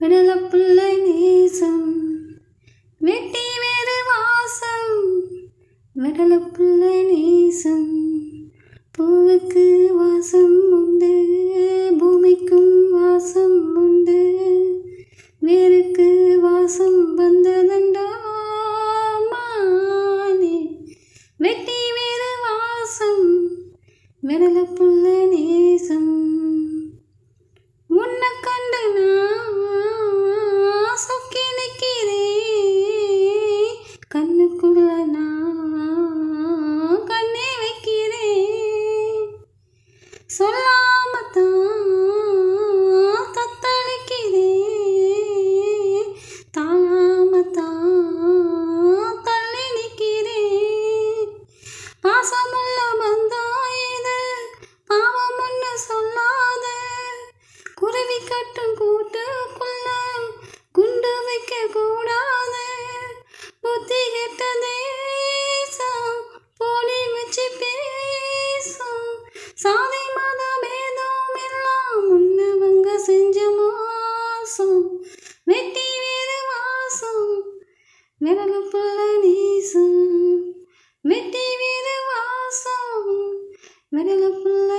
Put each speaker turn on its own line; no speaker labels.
விடல பிள்ளை நேசம் வெட்டி வேறு வாசம் விடல பிள்ளை நேசம். பூவுக்கு வாசம் உண்டு பூமிக்கும் வாசம் உண்டு. வேருக்கு வாசம் வந்ததண்டா மானே. வெட்டி வேறு வாசம் விடல புள்ள நேசம். தேசம் போலி வச்சு பேசும். சாதி மத பேதம் எல்லாம் முன்னவங்க செஞ்ச மோசம். வெட்டி வேறு வாசம் விரலுப்புள்ள நேசம் வெட்டி வீர வாசம் விரலுப்புள்ள